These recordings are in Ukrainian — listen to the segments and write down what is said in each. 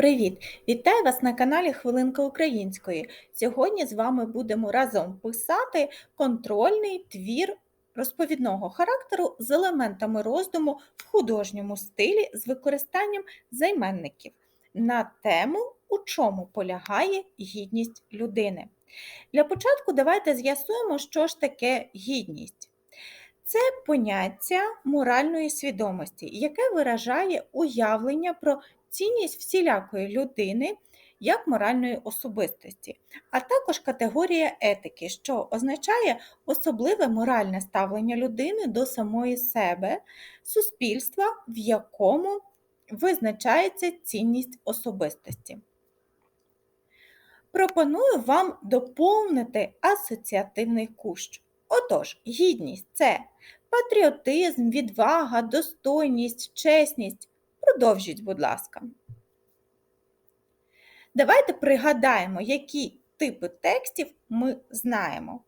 Привіт! Вітаю вас на каналі Хвилинка Української. Сьогодні з вами будемо разом писати контрольний твір розповідного характеру з елементами роздуму в художньому стилі з використанням займенників на тему, у чому полягає гідність людини. Для початку давайте з'ясуємо, що ж таке гідність. Це поняття моральної свідомості, яке виражає уявлення про цінність всілякої людини як моральної особистості, а також категорія етики, що означає особливе моральне ставлення людини до самої себе, суспільства, в якому визначається цінність особистості. Пропоную вам доповнити асоціативний кущ. Отож, гідність це патріотизм, відвага, достойність, чесність. Продовжіть, будь ласка. Давайте пригадаємо, які типи текстів ми знаємо.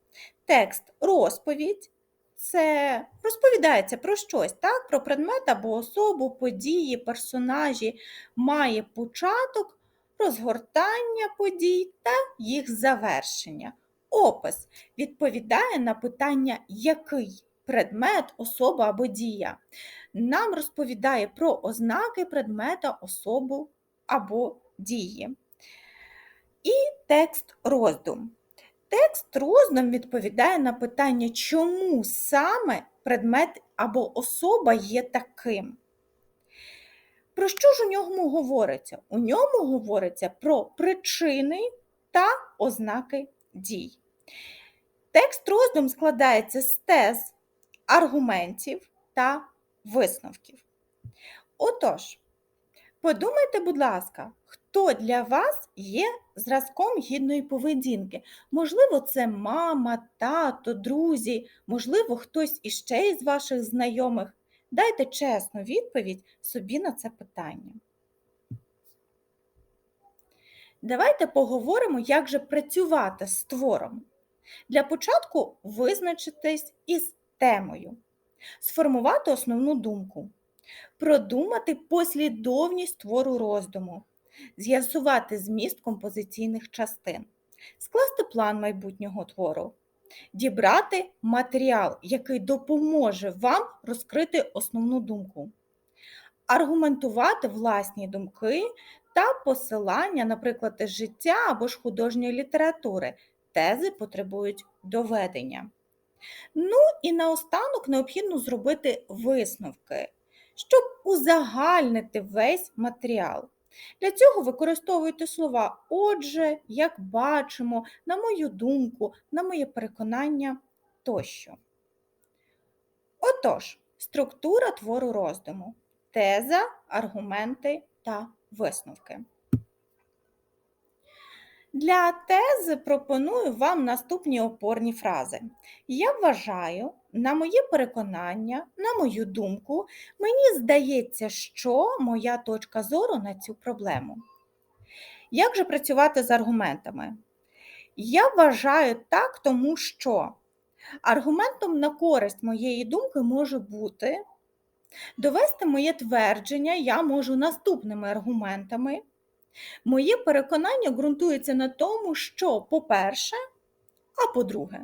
Текст розповідь це розповідається про щось, так? про предмет або особу, події, персонажі, має початок, розгортання подій та їх завершення. Опис відповідає на питання, який предмет, особа або дія. Нам розповідає про ознаки предмета, особу або дії. І текст роздум. Текст роздум відповідає на питання, чому саме предмет або особа є таким. Про що ж у ньому говориться? У ньому говориться про причини та ознаки дій. Текст роздум складається з тез, аргументів та висновків. Отож, подумайте, будь ласка, хто для вас є зразком гідної поведінки? Можливо, це мама, тато, друзі, можливо, хтось іще із ваших знайомих. Дайте чесну відповідь собі на це питання. Давайте поговоримо, як же працювати з твором. Для початку визначитись із темою, сформувати основну думку, продумати послідовність твору роздуму, з'ясувати зміст композиційних частин, скласти план майбутнього твору, дібрати матеріал, який допоможе вам розкрити основну думку, аргументувати власні думки та посилання, наприклад, життя або ж художньої літератури. Тези потребують доведення. Ну і наостанок необхідно зробити висновки, щоб узагальнити весь матеріал. Для цього використовуйте слова отже, як бачимо, на мою думку, на моє переконання тощо. Отож, структура твору роздуму, теза, аргументи та висновки. Для тези пропоную вам наступні опорні фрази. Я вважаю, на моє переконання, на мою думку, мені здається, що моя точка зору на цю проблему. Як же працювати з аргументами? Я вважаю так, тому що аргументом на користь моєї думки може бути довести моє твердження, я можу наступними аргументами. Моє переконання ґрунтується на тому, що, по-перше, а по-друге.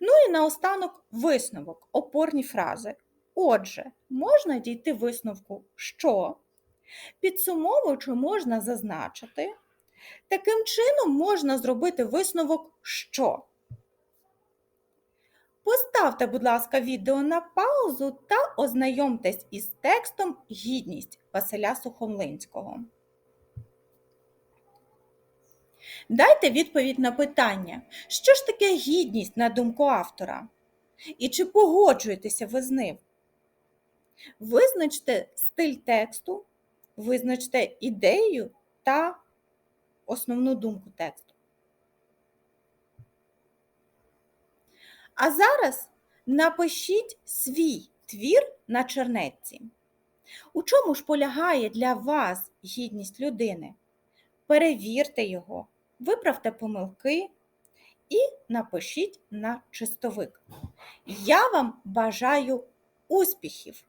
Ну і наостанок висновок, опорні фрази. Отже, можна дійти висновку, що, підсумовуючи, можна зазначити, таким чином можна зробити висновок, що. Поставте, будь ласка, відео на паузу та ознайомтесь із текстом Гідність Василя Сухомлинського. Дайте відповідь на питання, що ж таке гідність на думку автора? І чи погоджуєтеся ви з ним? Визначте стиль тексту, визначте ідею та основну думку тексту. А зараз напишіть свій твір на чернетці. У чому ж полягає для вас гідність людини? Перевірте його виправте помилки і напишіть на чистовик. Я вам бажаю успіхів!